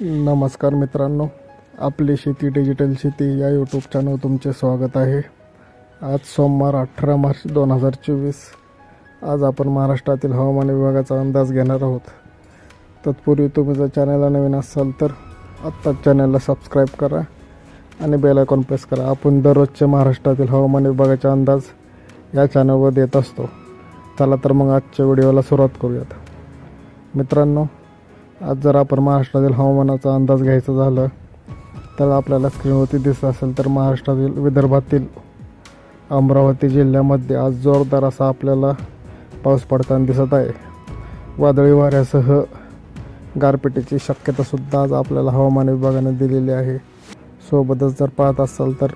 नमस्कार मित्रांनो आपली शेती डिजिटल शेती या यूट्यूब चॅनल तुमचे स्वागत आहे. आज सोमवार अठरा मार्च दोन हजार चोवीस. आज आपण महाराष्ट्रातील हवामान विभागाचा अंदाज घेणार आहोत. तत्पूर्वी तुम्ही जर चॅनलला नवीन असाल तर आत्ताच चॅनलला सबस्क्राईब करा आणि बेल आयकॉन प्रेस करा. आपण दररोजचे महाराष्ट्रातील हवामान विभागाचा अंदाज या चॅनलवर देत असतो. चला तर मग आजच्या व्हिडिओला सुरुवात करूयात. मित्रांनो आज जर आपण महाराष्ट्रातील हवामानाचा अंदाज घ्यायचा झालं तर आपल्याला स्क्रीनवरती दिसत असेल तर महाराष्ट्रातील विदर्भातील अमरावती जिल्ह्यामध्ये आज जोरदार असा आपल्याला पाऊस पडताना दिसत आहे. वादळी वाऱ्यासह गारपिटीची शक्यतासुद्धा आज आपल्याला हवामान विभागाने दिलेली आहे. सोबतच जर पाहत असाल तर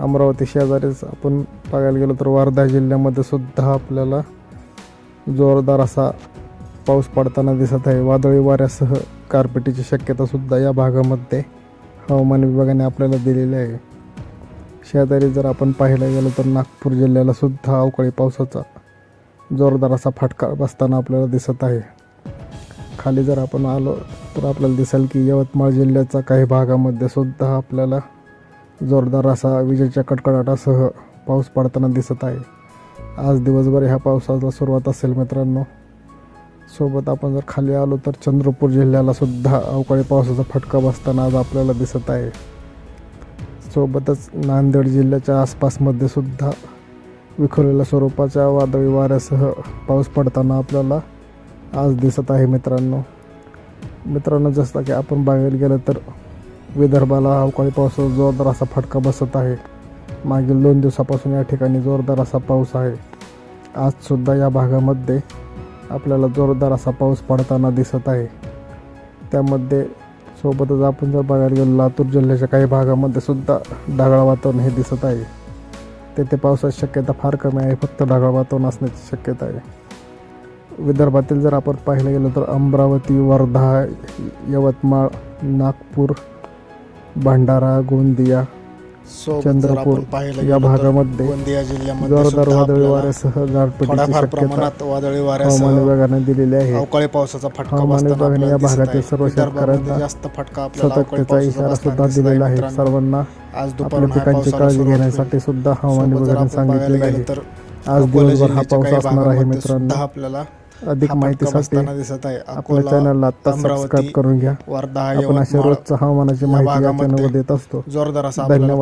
अमरावती शेजारीच आपण बघायला गेलो तर वर्धा जिल्ह्यामध्ये सुद्धा आपल्याला जोरदार असा पाऊस पडताना दिसत आहे. वादळी वाऱ्यासह गारपिटीची शक्यतासुद्धा या भागामध्ये हवामान विभागाने आपल्याला दिलेली आहे. शेजारी जर आपण पाहायला गेलो तर नागपूर जिल्ह्याला सुद्धा अवकाळी पावसाचा जोरदार असा फटका बसताना आपल्याला दिसत आहे. खाली जर आपण आलो तर आपल्याला दिसेल की यवतमाळ जिल्ह्याच्या काही भागामध्ये सुद्धा आपल्याला जोरदार असा विजेच्या कडकडाटासह पाऊस पडताना दिसत आहे. आज दिवसभर ह्या पावसाला सुरुवात असेल मित्रांनो. सोबत आपण जर खाली आलो तर चंद्रपूर जिल्ह्याला सुद्धा अवकाळी पावसाचा फटका बसताना आज आपल्याला दिसत आहे. सोबतच नांदेड जिल्ह्याच्या आसपासमध्ये सुद्धा विखुरलेल्या स्वरूपाच्या वादळी वाऱ्यासह पाऊस पडताना आपल्याला आज दिसत आहे मित्रांनो. मित्रांनो जसं की आपण बघायला गेलं तर विदर्भाला अवकाळी पावसाचा जोरदार असा फटका बसत आहे. मागील दोन दिवसापासून या ठिकाणी जोरदार असा पाऊस आहे. आजसुद्धा या भागामध्ये आपल्याला जोरदार असा पाऊस पडताना दिसत आहे. त्यामध्ये सोबतच आपण जर बघायला गेलो लातूर जिल्ह्याच्या काही भागामध्ये सुद्धा ढगाळ वातावरण हे दिसत आहे. तेथे पावसाची शक्यता फार कमी आहे फक्त ढगाळ वातावरण असण्याची शक्यता आहे. विदर्भातील जर आपण पाहायला गेलो तर अमरावती वर्धा यवतमाळ नागपूर भंडारा गोंदिया चंद्रपूर या भागामध्ये गोंदिया जिल्ह्यामध्ये जोरदार वादळी वाऱ्यासह गारपिटीची थोड्याफार शक्यता वादळी हवामान विभागाने दिलेली आहे. अवकाळी पावसाचा फटका हवामान विभागाने या भागातील. सर्व शेतकऱ्यांना जास्त फटका सतर्कतेचा इशारा सुद्धा दिलेला आहे. सर्वांना आज आपल्या पिकांची काळजी घेण्यासाठी. सुद्धा हवामान विभागाने सांगितलेलं गेलं आहे. तर आज दिवसभर हा पाऊस असणार आहे मित्रांनो. आपल्याला अधिक माहितीसाठी बसताना दिसत आहे. आपल्या चॅनलला आता सबस्क्राईब करून घ्या. आपण अशा रोजच्या हवामानाची माहिती या चॅनलवर देत असतो. जोरदार असा आपल्याला धन्यवाद.